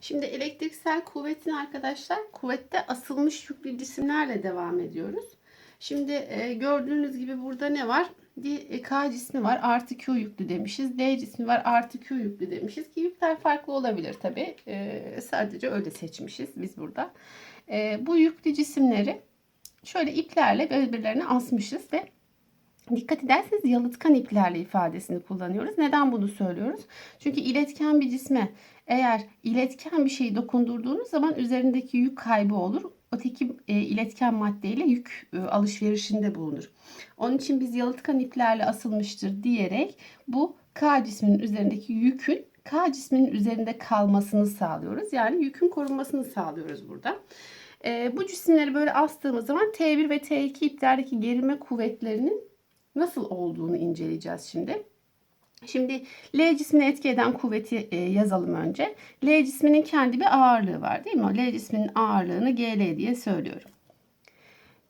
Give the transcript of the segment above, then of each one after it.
Şimdi elektriksel kuvvetin arkadaşlar kuvvette asılmış yüklü cisimlerle devam ediyoruz. Şimdi e, gördüğünüz gibi burada ne var? E, K cismi var artı Q yüklü demişiz. D cismi var artı Q yüklü demişiz ki yükler farklı olabilir tabi. E, sadece öyle seçmişiz biz burada. E, bu yüklü cisimleri şöyle iplerle birbirlerine asmışız ve Dikkat ederseniz yalıtkan iplerle ifadesini kullanıyoruz. Neden bunu söylüyoruz? Çünkü iletken bir cisme eğer iletken bir şeyi dokundurduğunuz zaman üzerindeki yük kaybı olur. Öteki e, iletken maddeyle yük e, alışverişinde bulunur. Onun için biz yalıtkan iplerle asılmıştır diyerek bu K cisminin üzerindeki yükün K cisminin üzerinde kalmasını sağlıyoruz. Yani yükün korunmasını sağlıyoruz burada. E, bu cisimleri böyle astığımız zaman T1 ve T2 iplerdeki gerilme kuvvetlerinin nasıl olduğunu inceleyeceğiz şimdi. Şimdi L cismine etki eden kuvveti e, yazalım önce. L cisminin kendi bir ağırlığı var değil mi? L cisminin ağırlığını GL diye söylüyorum.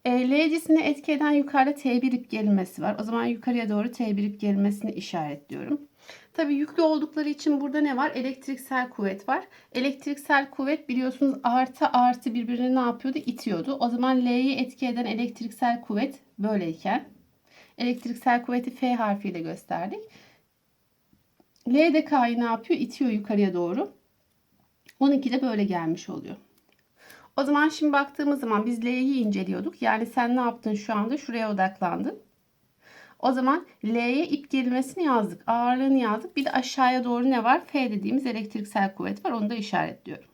E, L cismine etki eden yukarıda T1 ip gerilmesi var. O zaman yukarıya doğru T1 ip gerilmesini işaretliyorum. Tabi yüklü oldukları için burada ne var? Elektriksel kuvvet var. Elektriksel kuvvet biliyorsunuz artı artı birbirini ne yapıyordu? İtiyordu. O zaman L'yi etki eden elektriksel kuvvet böyleyken elektriksel kuvveti F harfiyle gösterdik. L de K'yı ne yapıyor? İtiyor yukarıya doğru. 12 de böyle gelmiş oluyor. O zaman şimdi baktığımız zaman biz L'yi inceliyorduk. Yani sen ne yaptın şu anda? Şuraya odaklandın. O zaman L'ye ip gerilmesini yazdık. Ağırlığını yazdık. Bir de aşağıya doğru ne var? F dediğimiz elektriksel kuvvet var. Onu da işaretliyorum.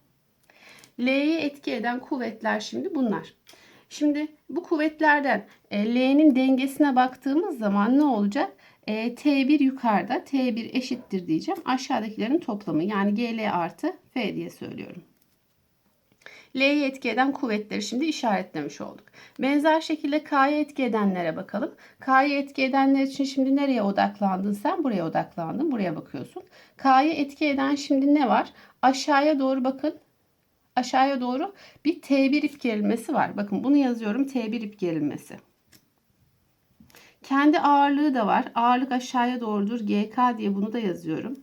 L'ye etki eden kuvvetler şimdi bunlar. Şimdi bu kuvvetlerden e, L'nin dengesine baktığımız zaman ne olacak? E, T1 yukarıda, T1 eşittir diyeceğim. Aşağıdakilerin toplamı yani GL artı F diye söylüyorum. L'ye etki eden kuvvetleri şimdi işaretlemiş olduk. Benzer şekilde K'ya etki edenlere bakalım. K'ya etki edenler için şimdi nereye odaklandın sen? Buraya odaklandın. Buraya bakıyorsun. K'ya etki eden şimdi ne var? Aşağıya doğru bakın aşağıya doğru bir T1 ip gerilmesi var. Bakın bunu yazıyorum T1 ip gerilmesi. Kendi ağırlığı da var. Ağırlık aşağıya doğrudur. GK diye bunu da yazıyorum.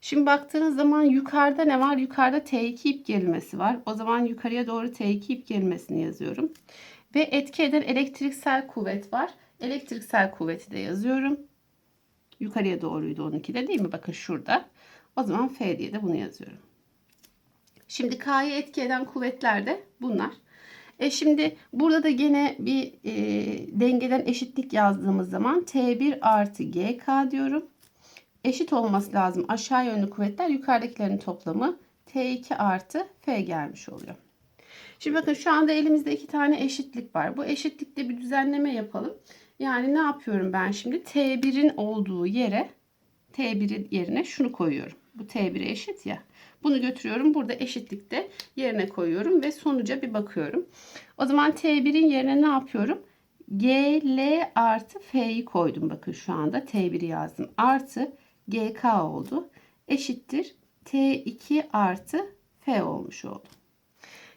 Şimdi baktığınız zaman yukarıda ne var? Yukarıda T2 ip gerilmesi var. O zaman yukarıya doğru T2 ip gerilmesini yazıyorum. Ve etki eden elektriksel kuvvet var. Elektriksel kuvveti de yazıyorum. Yukarıya doğruydu 12'de değil mi? Bakın şurada. O zaman F diye de bunu yazıyorum. Şimdi K'yı etki eden kuvvetler de bunlar. E şimdi burada da gene bir e, dengeden eşitlik yazdığımız zaman T1 artı GK diyorum. Eşit olması lazım. Aşağı yönlü kuvvetler yukarıdakilerin toplamı T2 artı F gelmiş oluyor. Şimdi bakın şu anda elimizde iki tane eşitlik var. Bu eşitlikte bir düzenleme yapalım. Yani ne yapıyorum ben şimdi? T1'in olduğu yere T1'in yerine şunu koyuyorum. Bu T1'e eşit ya. Bunu götürüyorum. Burada eşitlikte yerine koyuyorum ve sonuca bir bakıyorum. O zaman T1'in yerine ne yapıyorum? GL artı F'yi koydum. Bakın şu anda T1'i yazdım. Artı GK oldu. Eşittir T2 artı F olmuş oldu.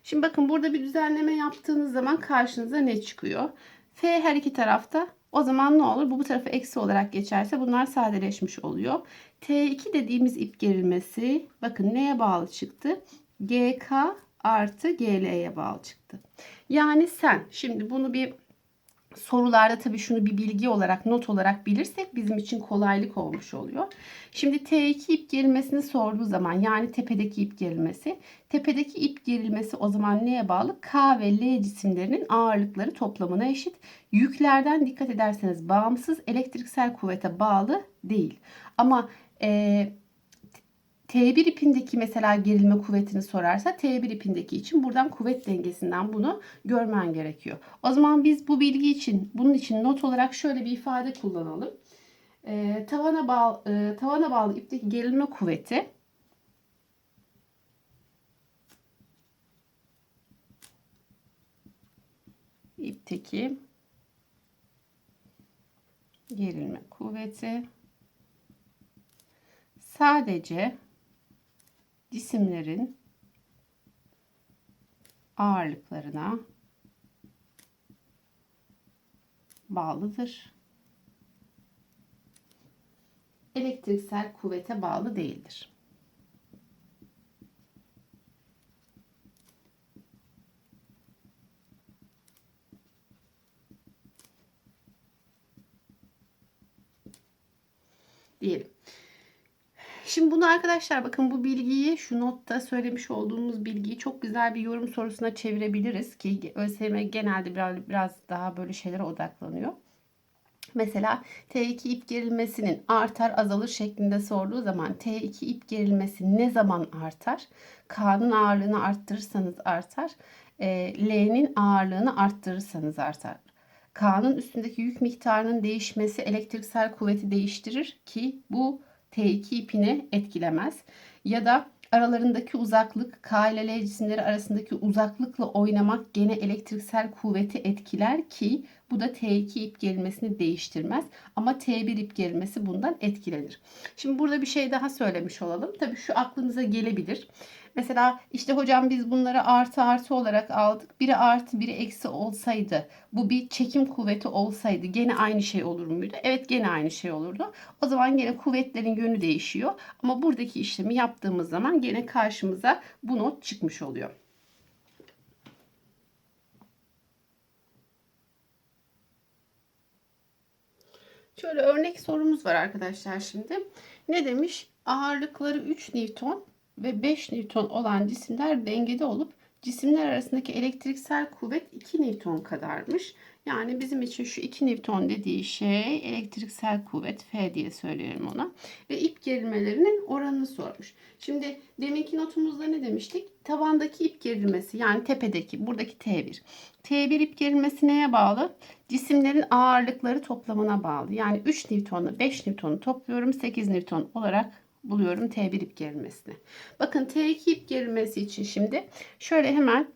Şimdi bakın burada bir düzenleme yaptığınız zaman karşınıza ne çıkıyor? F her iki tarafta o zaman ne olur? Bu bu tarafa eksi olarak geçerse bunlar sadeleşmiş oluyor. T2 dediğimiz ip gerilmesi bakın neye bağlı çıktı? GK artı GL'ye bağlı çıktı. Yani sen şimdi bunu bir sorularda tabii şunu bir bilgi olarak not olarak bilirsek bizim için kolaylık olmuş oluyor. Şimdi T2 ip gerilmesini sorduğu zaman yani tepedeki ip gerilmesi. Tepedeki ip gerilmesi o zaman neye bağlı? K ve L cisimlerinin ağırlıkları toplamına eşit. Yüklerden dikkat ederseniz bağımsız elektriksel kuvvete bağlı değil. Ama e, T1 ipindeki mesela gerilme kuvvetini sorarsa T1 ipindeki için buradan kuvvet dengesinden bunu görmen gerekiyor. O zaman biz bu bilgi için bunun için not olarak şöyle bir ifade kullanalım. E, tavana bağlı e, tavana bağlı ipteki gerilme kuvveti ipteki gerilme kuvveti sadece cisimlerin ağırlıklarına bağlıdır. Elektriksel kuvvete bağlı değildir. diyelim. Şimdi bunu arkadaşlar bakın bu bilgiyi şu notta söylemiş olduğumuz bilgiyi çok güzel bir yorum sorusuna çevirebiliriz ki ÖSYM genelde biraz, biraz daha böyle şeylere odaklanıyor. Mesela T2 ip gerilmesinin artar azalır şeklinde sorduğu zaman T2 ip gerilmesi ne zaman artar? K'nın ağırlığını arttırırsanız artar. E, L'nin ağırlığını arttırırsanız artar. K'nın üstündeki yük miktarının değişmesi elektriksel kuvveti değiştirir ki bu T2 ipini etkilemez. Ya da aralarındaki uzaklık K ile L cisimleri arasındaki uzaklıkla oynamak gene elektriksel kuvveti etkiler ki bu da T2 ip gerilmesini değiştirmez. Ama T1 ip gerilmesi bundan etkilenir. Şimdi burada bir şey daha söylemiş olalım. Tabii şu aklınıza gelebilir. Mesela işte hocam biz bunları artı artı olarak aldık. Biri artı biri eksi olsaydı bu bir çekim kuvveti olsaydı gene aynı şey olur muydu? Evet gene aynı şey olurdu. O zaman gene kuvvetlerin yönü değişiyor. Ama buradaki işlemi yaptığımız zaman gene karşımıza bu not çıkmış oluyor. Şöyle örnek sorumuz var arkadaşlar şimdi. Ne demiş? Ağırlıkları 3 Newton ve 5 Newton olan cisimler dengede olup cisimler arasındaki elektriksel kuvvet 2 Newton kadarmış. Yani bizim için şu 2 Newton dediği şey elektriksel kuvvet F diye söyleyelim ona. Ve ip gerilmelerinin oranını sormuş. Şimdi deminki notumuzda ne demiştik? Tavandaki ip gerilmesi yani tepedeki buradaki T1. T1 ip gerilmesi neye bağlı? Cisimlerin ağırlıkları toplamına bağlı. Yani 3 Newton'la 5 Newton'u topluyorum 8 Newton olarak buluyorum T1 ip gerilmesini. Bakın T2 ip gerilmesi için şimdi şöyle hemen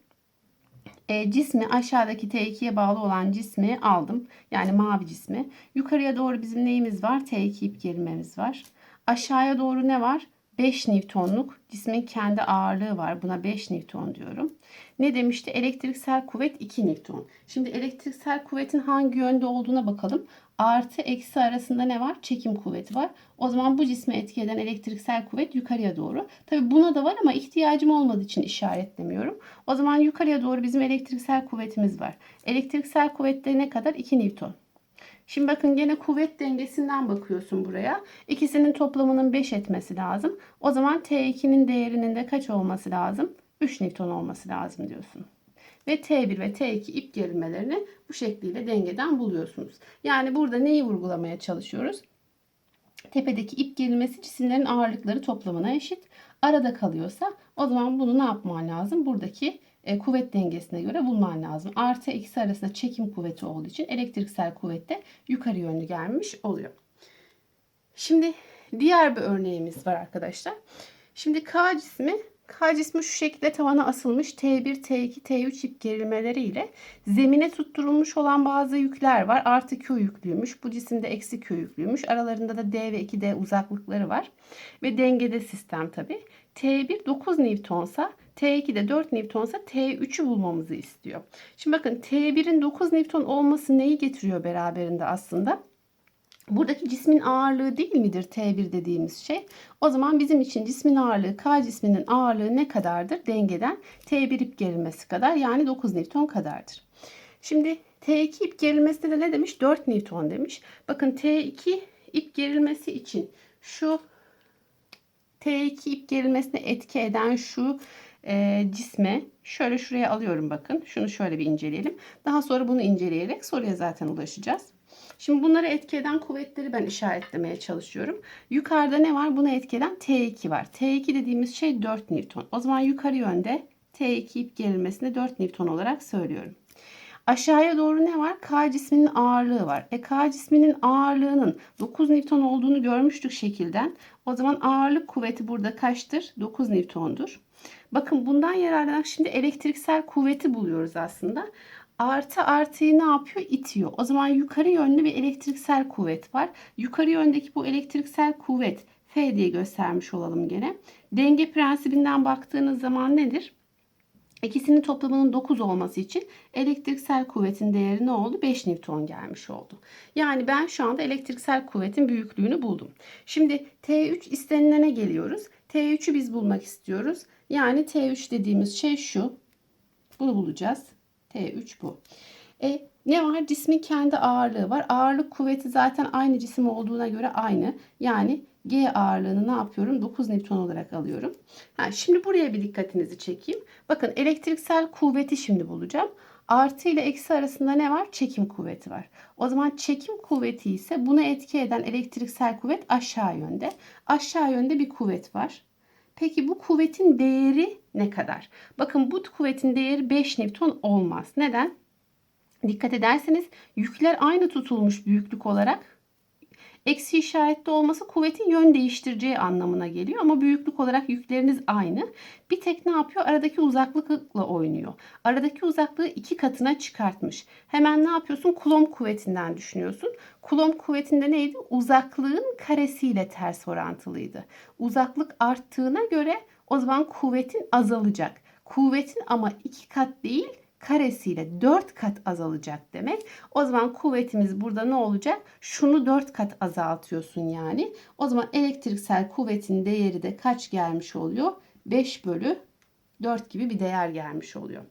e, cismi aşağıdaki T2'ye bağlı olan cismi aldım. Yani mavi cismi. Yukarıya doğru bizim neyimiz var? T2 ip gerilmemiz var. Aşağıya doğru ne var? 5 Newton'luk cismin kendi ağırlığı var. Buna 5 Newton diyorum. Ne demişti? Elektriksel kuvvet 2 Newton. Şimdi elektriksel kuvvetin hangi yönde olduğuna bakalım. Artı eksi arasında ne var? Çekim kuvveti var. O zaman bu cisme etki eden elektriksel kuvvet yukarıya doğru. Tabi buna da var ama ihtiyacım olmadığı için işaretlemiyorum. O zaman yukarıya doğru bizim elektriksel kuvvetimiz var. Elektriksel kuvvette ne kadar? 2 Newton. Şimdi bakın gene kuvvet dengesinden bakıyorsun buraya. İkisinin toplamının 5 etmesi lazım. O zaman T2'nin değerinin de kaç olması lazım? 3 Newton olması lazım diyorsun. Ve T1 ve T2 ip gerilmelerini bu şekliyle dengeden buluyorsunuz. Yani burada neyi vurgulamaya çalışıyoruz? Tepedeki ip gerilmesi cisimlerin ağırlıkları toplamına eşit. Arada kalıyorsa o zaman bunu ne yapman lazım? Buradaki e, kuvvet dengesine göre bulman lazım. Artı eksi arasında çekim kuvveti olduğu için elektriksel kuvvet de yukarı yönlü gelmiş oluyor. Şimdi diğer bir örneğimiz var arkadaşlar. Şimdi K cismi K cismi şu şekilde tavana asılmış T1, T2, T3 ip gerilmeleri ile zemine tutturulmuş olan bazı yükler var. Artı Q yüklüymüş. Bu cisimde eksi Q yüklüymüş. Aralarında da D ve 2D uzaklıkları var. Ve dengede sistem tabi. T1 9 Newton'sa T2 de 4 Newton'sa T3'ü bulmamızı istiyor. Şimdi bakın T1'in 9 Newton olması neyi getiriyor beraberinde aslında? Buradaki cismin ağırlığı değil midir T1 dediğimiz şey? O zaman bizim için cismin ağırlığı K cisminin ağırlığı ne kadardır? Dengeden T1 ip gerilmesi kadar yani 9 Newton kadardır. Şimdi T2 ip gerilmesinde de ne demiş? 4 Newton demiş. Bakın T2 ip gerilmesi için şu T2 ip gerilmesine etki eden şu e, cisme şöyle şuraya alıyorum bakın. Şunu şöyle bir inceleyelim. Daha sonra bunu inceleyerek soruya zaten ulaşacağız. Şimdi bunları etki kuvvetleri ben işaretlemeye çalışıyorum. Yukarıda ne var? Buna etki eden T2 var. T2 dediğimiz şey 4 Newton. O zaman yukarı yönde T2 ip gerilmesini 4 Newton olarak söylüyorum. Aşağıya doğru ne var? K cisminin ağırlığı var. E K cisminin ağırlığının 9 Newton olduğunu görmüştük şekilden. O zaman ağırlık kuvveti burada kaçtır? 9 Newton'dur. Bakın bundan yararlanarak şimdi elektriksel kuvveti buluyoruz aslında. Artı artıyı ne yapıyor? İtiyor. O zaman yukarı yönlü bir elektriksel kuvvet var. Yukarı yöndeki bu elektriksel kuvvet F diye göstermiş olalım gene. Denge prensibinden baktığınız zaman nedir? İkisinin toplamının 9 olması için elektriksel kuvvetin değeri ne oldu? 5 Newton gelmiş oldu. Yani ben şu anda elektriksel kuvvetin büyüklüğünü buldum. Şimdi T3 istenilene geliyoruz. T3'ü biz bulmak istiyoruz. Yani T3 dediğimiz şey şu. Bunu bulacağız. T3 bu. E, ne var? Cismin kendi ağırlığı var. Ağırlık kuvveti zaten aynı cisim olduğuna göre aynı. Yani G ağırlığını ne yapıyorum? 9 Newton olarak alıyorum. Ha, şimdi buraya bir dikkatinizi çekeyim. Bakın elektriksel kuvveti şimdi bulacağım. Artı ile eksi arasında ne var? Çekim kuvveti var. O zaman çekim kuvveti ise buna etki eden elektriksel kuvvet aşağı yönde. Aşağı yönde bir kuvvet var. Peki bu kuvvetin değeri ne kadar? Bakın bu kuvvetin değeri 5 Newton olmaz. Neden? Dikkat ederseniz yükler aynı tutulmuş büyüklük olarak. Eksi işaretli olması kuvvetin yön değiştireceği anlamına geliyor ama büyüklük olarak yükleriniz aynı. Bir tek ne yapıyor? Aradaki uzaklıkla oynuyor. Aradaki uzaklığı iki katına çıkartmış. Hemen ne yapıyorsun? Kulomb kuvvetinden düşünüyorsun. Kulomb kuvvetinde neydi? Uzaklığın karesiyle ters orantılıydı. Uzaklık arttığına göre o zaman kuvvetin azalacak. Kuvvetin ama iki kat değil karesiyle 4 kat azalacak demek. O zaman kuvvetimiz burada ne olacak? Şunu 4 kat azaltıyorsun yani. O zaman elektriksel kuvvetin değeri de kaç gelmiş oluyor? 5 bölü 4 gibi bir değer gelmiş oluyor.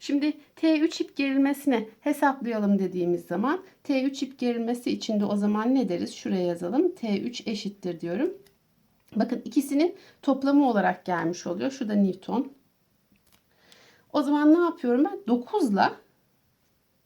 Şimdi T3 ip gerilmesini hesaplayalım dediğimiz zaman T3 ip gerilmesi için de o zaman ne deriz? Şuraya yazalım. T3 eşittir diyorum. Bakın ikisinin toplamı olarak gelmiş oluyor. Şurada Newton. O zaman ne yapıyorum ben? 9 ile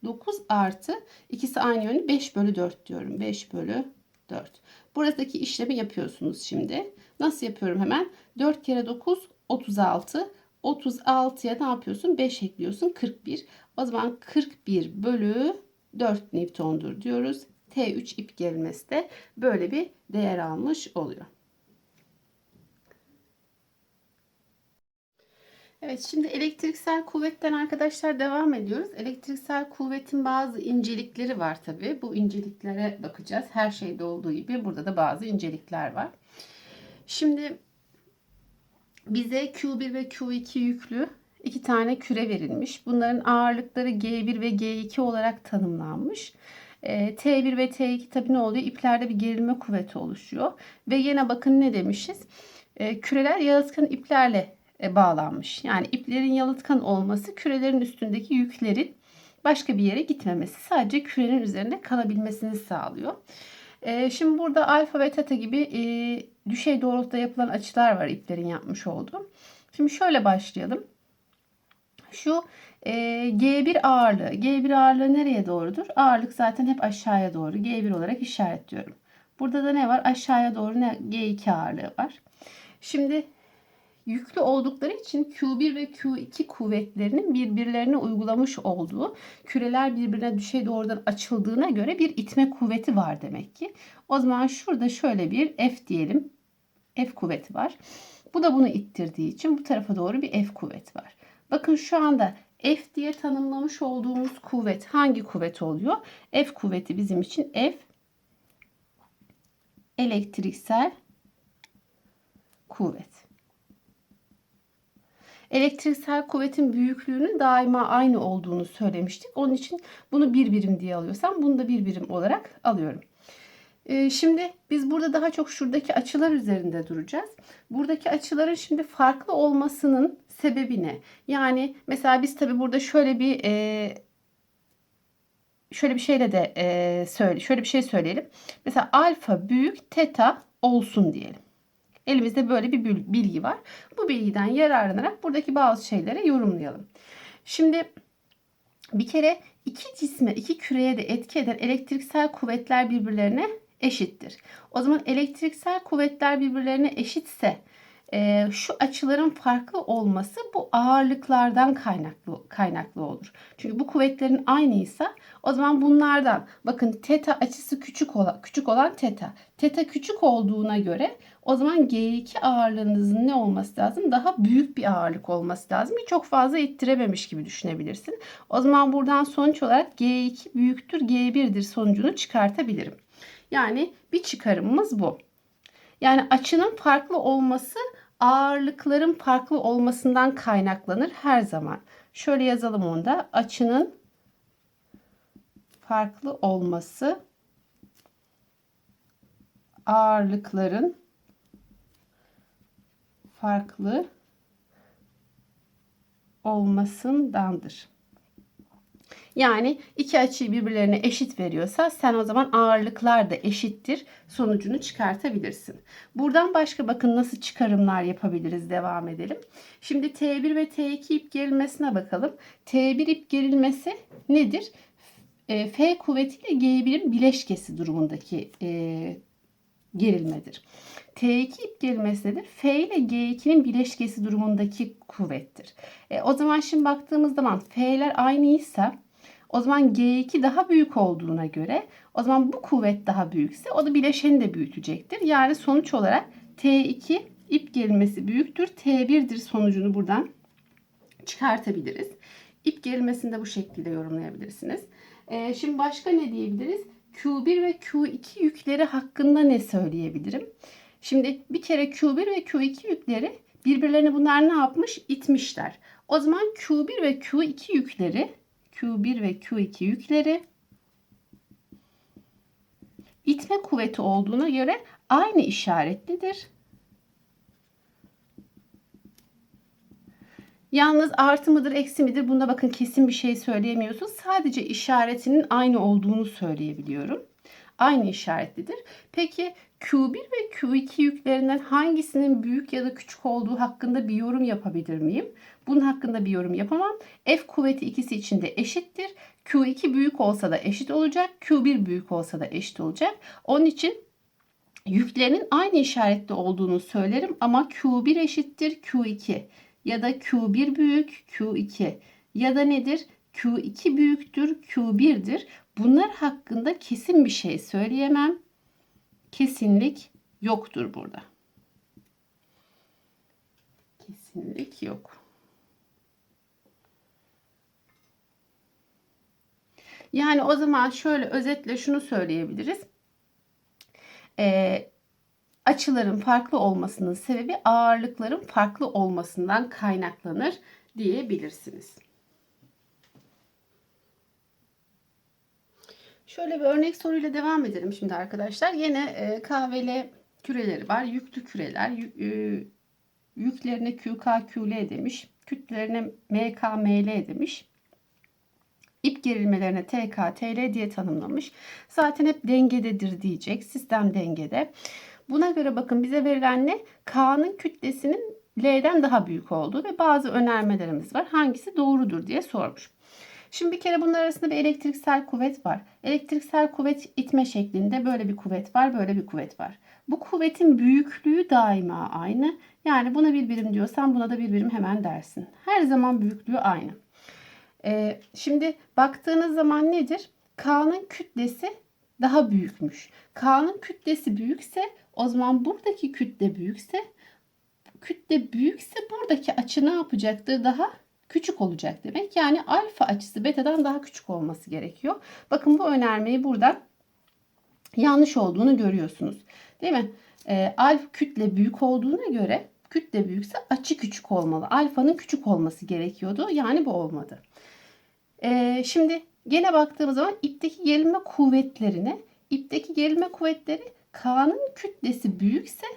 9 artı ikisi aynı yönü 5 bölü 4 diyorum. 5 bölü 4. Buradaki işlemi yapıyorsunuz şimdi. Nasıl yapıyorum hemen? 4 kere 9 36. 36'ya ne yapıyorsun? 5 ekliyorsun 41. O zaman 41 bölü 4 Newton'dur diyoruz. T3 ip gerilmesi de böyle bir değer almış oluyor. Evet şimdi elektriksel kuvvetten arkadaşlar devam ediyoruz. Elektriksel kuvvetin bazı incelikleri var tabi. Bu inceliklere bakacağız. Her şeyde olduğu gibi burada da bazı incelikler var. Şimdi bize Q1 ve Q2 yüklü iki tane küre verilmiş. Bunların ağırlıkları G1 ve G2 olarak tanımlanmış. Ee, T1 ve T2 tabi ne oluyor? İplerde bir gerilme kuvveti oluşuyor. Ve yine bakın ne demişiz? Ee, küreler yalıtkan iplerle bağlanmış. Yani iplerin yalıtkan olması kürelerin üstündeki yüklerin başka bir yere gitmemesi sadece kürenin üzerinde kalabilmesini sağlıyor. E, şimdi burada alfa ve teta gibi e, düşey doğrultuda yapılan açılar var iplerin yapmış olduğu. Şimdi şöyle başlayalım. Şu G1 ağırlığı. G1 ağırlığı nereye doğrudur? Ağırlık zaten hep aşağıya doğru. G1 olarak işaretliyorum. Burada da ne var? Aşağıya doğru ne? G2 ağırlığı var. Şimdi yüklü oldukları için Q1 ve Q2 kuvvetlerinin birbirlerine uygulamış olduğu küreler birbirine düşey doğrudan açıldığına göre bir itme kuvveti var demek ki. O zaman şurada şöyle bir F diyelim. F kuvveti var. Bu da bunu ittirdiği için bu tarafa doğru bir F kuvvet var. Bakın şu anda F diye tanımlamış olduğumuz kuvvet hangi kuvvet oluyor? F kuvveti bizim için F elektriksel kuvvet. Elektriksel kuvvetin büyüklüğünün daima aynı olduğunu söylemiştik. Onun için bunu bir birim diye alıyorsam bunu da bir birim olarak alıyorum. Ee, şimdi biz burada daha çok şuradaki açılar üzerinde duracağız. Buradaki açıların şimdi farklı olmasının sebebi ne? Yani mesela biz tabi burada şöyle bir e, şöyle bir şeyle de e, söyle şöyle bir şey söyleyelim. Mesela alfa büyük teta olsun diyelim. Elimizde böyle bir bilgi var. Bu bilgiden yararlanarak buradaki bazı şeylere yorumlayalım. Şimdi bir kere iki cisme, iki küreye de etki eden elektriksel kuvvetler birbirlerine eşittir. O zaman elektriksel kuvvetler birbirlerine eşitse e, şu açıların farklı olması bu ağırlıklardan kaynaklı kaynaklı olur. Çünkü bu kuvvetlerin aynıysa o zaman bunlardan bakın teta açısı küçük olan küçük olan teta. Teta küçük olduğuna göre o zaman G2 ağırlığınızın ne olması lazım? Daha büyük bir ağırlık olması lazım. Çok fazla ittirememiş gibi düşünebilirsin. O zaman buradan sonuç olarak G2 büyüktür G1'dir sonucunu çıkartabilirim. Yani bir çıkarımımız bu. Yani açının farklı olması ağırlıkların farklı olmasından kaynaklanır her zaman. Şöyle yazalım onda. Açının farklı olması ağırlıkların farklı olmasındandır. Yani iki açıyı birbirlerine eşit veriyorsa sen o zaman ağırlıklar da eşittir sonucunu çıkartabilirsin. Buradan başka bakın nasıl çıkarımlar yapabiliriz devam edelim. Şimdi T1 ve T2 ip gerilmesine bakalım. T1 ip gerilmesi nedir? E, F kuvvetiyle G1'in bileşkesi durumundaki e, gerilmedir. T2 ip gerilmesi? F ile G2'nin bileşkesi durumundaki kuvvettir. E, o zaman şimdi baktığımız zaman F'ler aynıysa o zaman G2 daha büyük olduğuna göre o zaman bu kuvvet daha büyükse o da bileşeni de büyütecektir. Yani sonuç olarak T2 ip gerilmesi büyüktür. T1'dir sonucunu buradan çıkartabiliriz. İp gerilmesini de bu şekilde yorumlayabilirsiniz. Ee, şimdi başka ne diyebiliriz? Q1 ve Q2 yükleri hakkında ne söyleyebilirim? Şimdi bir kere Q1 ve Q2 yükleri birbirlerini bunlar ne yapmış? İtmişler. O zaman Q1 ve Q2 yükleri Q1 ve Q2 yükleri itme kuvveti olduğuna göre aynı işaretlidir. Yalnız artı mıdır eksi midir bunda bakın kesin bir şey söyleyemiyorsun. Sadece işaretinin aynı olduğunu söyleyebiliyorum. Aynı işaretlidir. Peki Q1 ve Q2 yüklerinden hangisinin büyük ya da küçük olduğu hakkında bir yorum yapabilir miyim? Bunun hakkında bir yorum yapamam. F kuvveti ikisi için de eşittir. Q2 büyük olsa da eşit olacak. Q1 büyük olsa da eşit olacak. Onun için yüklerinin aynı işaretli olduğunu söylerim ama Q1 eşittir Q2 ya da Q1 büyük Q2 ya da nedir? Q2 büyüktür Q1'dir. Bunlar hakkında kesin bir şey söyleyemem. Kesinlik yoktur burada. Kesinlik yok. Yani o zaman şöyle özetle şunu söyleyebiliriz. Ee, açıların farklı olmasının sebebi ağırlıkların farklı olmasından kaynaklanır diyebilirsiniz. Şöyle bir örnek soruyla devam edelim şimdi arkadaşlar. Yine e, KVL küreleri var. Yüklü küreler. Y, e, yüklerine QK, QL demiş. Kütlelerine MK, ML demiş. İp gerilmelerine TK, TL diye tanımlamış. Zaten hep dengededir diyecek. Sistem dengede. Buna göre bakın bize verilen ne? K'nın kütlesinin L'den daha büyük olduğu ve bazı önermelerimiz var. Hangisi doğrudur diye sormuş. Şimdi bir kere bunlar arasında bir elektriksel kuvvet var. Elektriksel kuvvet itme şeklinde böyle bir kuvvet var, böyle bir kuvvet var. Bu kuvvetin büyüklüğü daima aynı. Yani buna bir birim diyorsan buna da bir birim hemen dersin. Her zaman büyüklüğü aynı. Ee, şimdi baktığınız zaman nedir? K'nın kütlesi daha büyükmüş. K'nın kütlesi büyükse o zaman buradaki kütle büyükse kütle büyükse buradaki açı ne yapacaktır? Daha küçük olacak demek. Yani alfa açısı betadan daha küçük olması gerekiyor. Bakın bu önermeyi burada yanlış olduğunu görüyorsunuz. Değil mi? E, alfa kütle büyük olduğuna göre kütle büyükse açı küçük olmalı. Alfanın küçük olması gerekiyordu. Yani bu olmadı. E, şimdi gene baktığımız zaman ipteki gerilme kuvvetlerine ipteki gerilme kuvvetleri K'nın kütlesi büyükse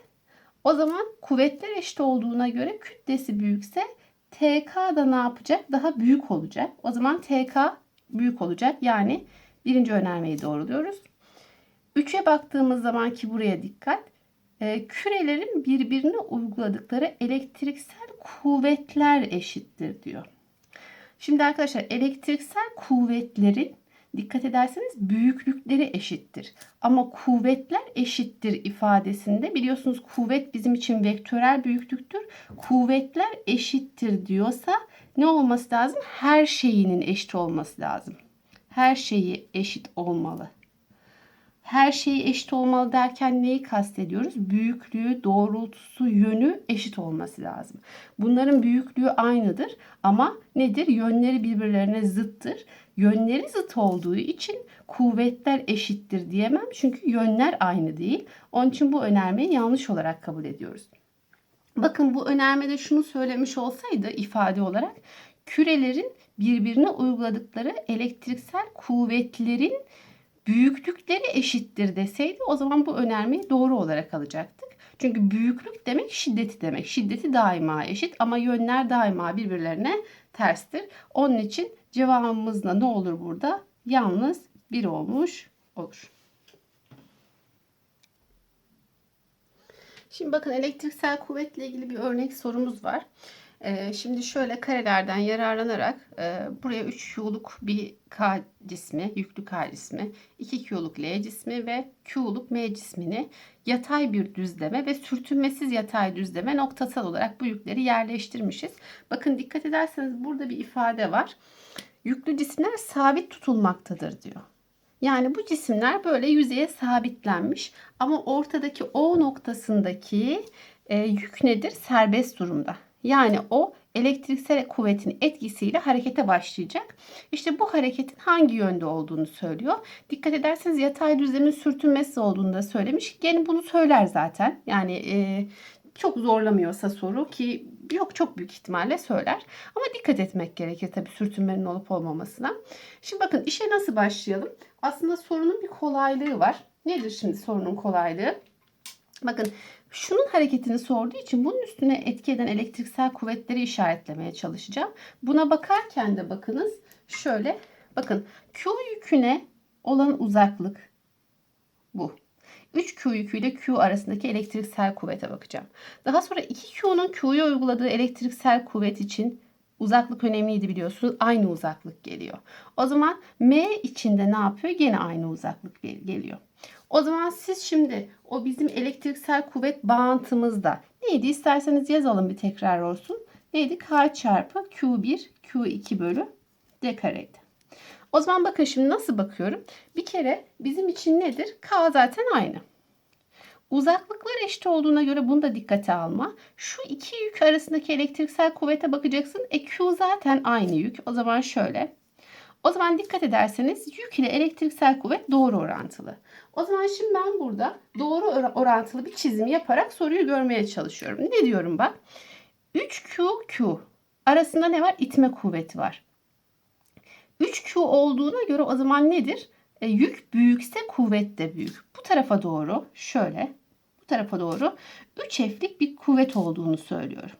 o zaman kuvvetler eşit olduğuna göre kütlesi büyükse TK da ne yapacak? Daha büyük olacak. O zaman TK büyük olacak. Yani birinci önermeyi doğruluyoruz. 3'e baktığımız zaman ki buraya dikkat. E, kürelerin birbirine uyguladıkları elektriksel kuvvetler eşittir diyor. Şimdi arkadaşlar elektriksel kuvvetlerin dikkat ederseniz büyüklükleri eşittir. Ama kuvvetler eşittir ifadesinde biliyorsunuz kuvvet bizim için vektörel büyüklüktür. Kuvvetler eşittir diyorsa ne olması lazım? Her şeyinin eşit olması lazım. Her şeyi eşit olmalı. Her şeyi eşit olmalı derken neyi kastediyoruz? Büyüklüğü, doğrultusu, yönü eşit olması lazım. Bunların büyüklüğü aynıdır ama nedir? Yönleri birbirlerine zıttır. Yönleri zıt olduğu için kuvvetler eşittir diyemem. Çünkü yönler aynı değil. Onun için bu önermeyi yanlış olarak kabul ediyoruz. Bakın bu önermede şunu söylemiş olsaydı ifade olarak kürelerin birbirine uyguladıkları elektriksel kuvvetlerin büyüklükleri eşittir deseydi o zaman bu önermeyi doğru olarak alacaktık. Çünkü büyüklük demek şiddeti demek. Şiddeti daima eşit ama yönler daima birbirlerine terstir. Onun için Cevabımız ne olur burada? Yalnız 1 olmuş olur. Şimdi bakın elektriksel kuvvetle ilgili bir örnek sorumuz var. Ee, şimdi şöyle karelerden yararlanarak e, buraya 3 Q'luk bir K cismi, yüklü K cismi, 2 Q'luk L cismi ve Q'luk M cismini yatay bir düzleme ve sürtünmesiz yatay düzleme noktasal olarak bu yükleri yerleştirmişiz. Bakın dikkat ederseniz burada bir ifade var. Yüklü cisimler sabit tutulmaktadır diyor. Yani bu cisimler böyle yüzeye sabitlenmiş ama ortadaki O noktasındaki e, yük nedir? Serbest durumda. Yani o elektriksel kuvvetin etkisiyle harekete başlayacak. İşte bu hareketin hangi yönde olduğunu söylüyor. Dikkat ederseniz yatay düzlemin sürtünmesi olduğunu da söylemiş. Gene bunu söyler zaten. Yani e, çok zorlamıyorsa soru ki yok çok büyük ihtimalle söyler. Ama dikkat etmek gerekir tabii sürtünmenin olup olmamasına. Şimdi bakın işe nasıl başlayalım? Aslında sorunun bir kolaylığı var. Nedir şimdi sorunun kolaylığı? Bakın şunun hareketini sorduğu için bunun üstüne etki eden elektriksel kuvvetleri işaretlemeye çalışacağım. Buna bakarken de bakınız şöyle bakın Q yüküne olan uzaklık bu. 3Q yüküyle Q arasındaki elektriksel kuvvete bakacağım. Daha sonra 2Q'nun Q'ya uyguladığı elektriksel kuvvet için uzaklık önemliydi biliyorsunuz. Aynı uzaklık geliyor. O zaman M içinde ne yapıyor? Gene aynı uzaklık geliyor. O zaman siz şimdi o bizim elektriksel kuvvet bağıntımızda neydi? İsterseniz yazalım bir tekrar olsun. Neydi? K çarpı Q1 Q2 bölü D kareydi. O zaman bakın şimdi nasıl bakıyorum? Bir kere bizim için nedir? K zaten aynı. Uzaklıklar eşit olduğuna göre bunu da dikkate alma. Şu iki yük arasındaki elektriksel kuvvete bakacaksın. E Q zaten aynı yük. O zaman şöyle. O zaman dikkat ederseniz yük ile elektriksel kuvvet doğru orantılı. O zaman şimdi ben burada doğru orantılı bir çizim yaparak soruyu görmeye çalışıyorum. Ne diyorum bak? 3QQ arasında ne var? İtme kuvveti var. 3Q olduğuna göre o zaman nedir? E, yük büyükse kuvvet de büyük. Bu tarafa doğru şöyle bu tarafa doğru 3F'lik bir kuvvet olduğunu söylüyorum.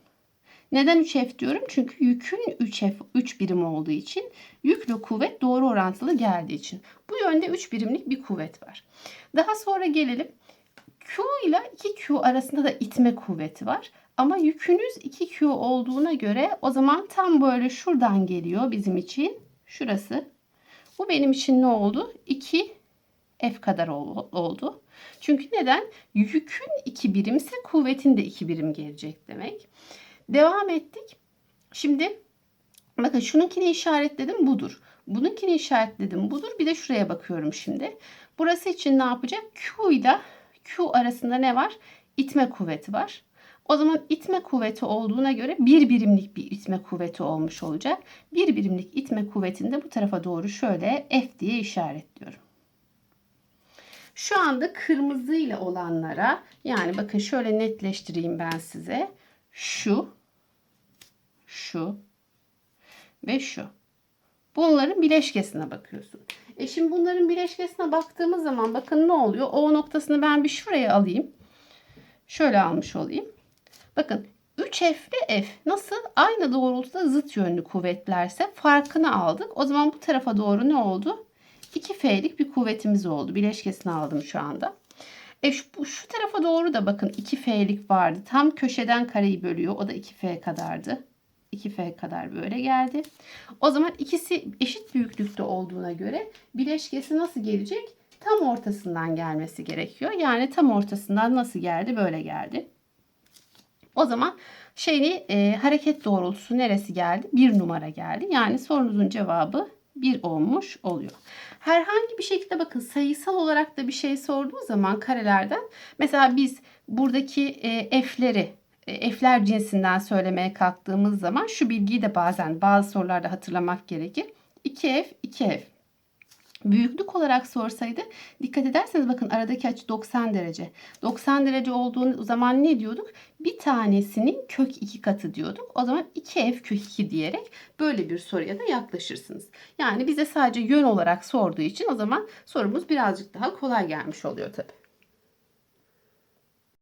Neden 3F diyorum? Çünkü yükün 3F 3 birim olduğu için yükle kuvvet doğru orantılı geldiği için. Bu yönde 3 birimlik bir kuvvet var. Daha sonra gelelim. Q ile 2Q arasında da itme kuvveti var. Ama yükünüz 2Q olduğuna göre o zaman tam böyle şuradan geliyor bizim için. Şurası. Bu benim için ne oldu? 2 F kadar oldu. Çünkü neden? Yükün 2 birimse kuvvetin de 2 birim gelecek demek. Devam ettik. Şimdi bakın şununkini işaretledim budur. Bununkini işaretledim budur. Bir de şuraya bakıyorum şimdi. Burası için ne yapacak? Q ile Q arasında ne var? İtme kuvveti var. O zaman itme kuvveti olduğuna göre bir birimlik bir itme kuvveti olmuş olacak. Bir birimlik itme kuvvetini de bu tarafa doğru şöyle F diye işaretliyorum. Şu anda kırmızı ile olanlara yani bakın şöyle netleştireyim ben size. Şu, şu ve şu. Bunların bileşkesine bakıyorsun. E şimdi bunların bileşkesine baktığımız zaman bakın ne oluyor? O noktasını ben bir şuraya alayım. Şöyle almış olayım. Bakın 3F ile F nasıl aynı doğrultuda zıt yönlü kuvvetlerse farkını aldık. O zaman bu tarafa doğru ne oldu? 2F'lik bir kuvvetimiz oldu. Bileşkesini aldım şu anda. E şu, şu tarafa doğru da bakın 2F'lik vardı. Tam köşeden kareyi bölüyor. O da 2F kadardı. 2F kadar böyle geldi. O zaman ikisi eşit büyüklükte olduğuna göre bileşkesi nasıl gelecek? Tam ortasından gelmesi gerekiyor. Yani tam ortasından nasıl geldi? Böyle geldi. O zaman şeyi e, hareket doğrultusu neresi geldi? Bir numara geldi. Yani sorunuzun cevabı 1 olmuş oluyor. Herhangi bir şekilde bakın sayısal olarak da bir şey sorduğu zaman karelerden mesela biz buradaki e, f'leri e, f'ler cinsinden söylemeye kalktığımız zaman şu bilgiyi de bazen bazı sorularda hatırlamak gerekir. 2f 2f Büyüklük olarak sorsaydı dikkat ederseniz bakın aradaki açı 90 derece. 90 derece olduğu zaman ne diyorduk? Bir tanesinin kök 2 katı diyorduk. O zaman 2f kök 2 diyerek böyle bir soruya da yaklaşırsınız. Yani bize sadece yön olarak sorduğu için o zaman sorumuz birazcık daha kolay gelmiş oluyor tabii.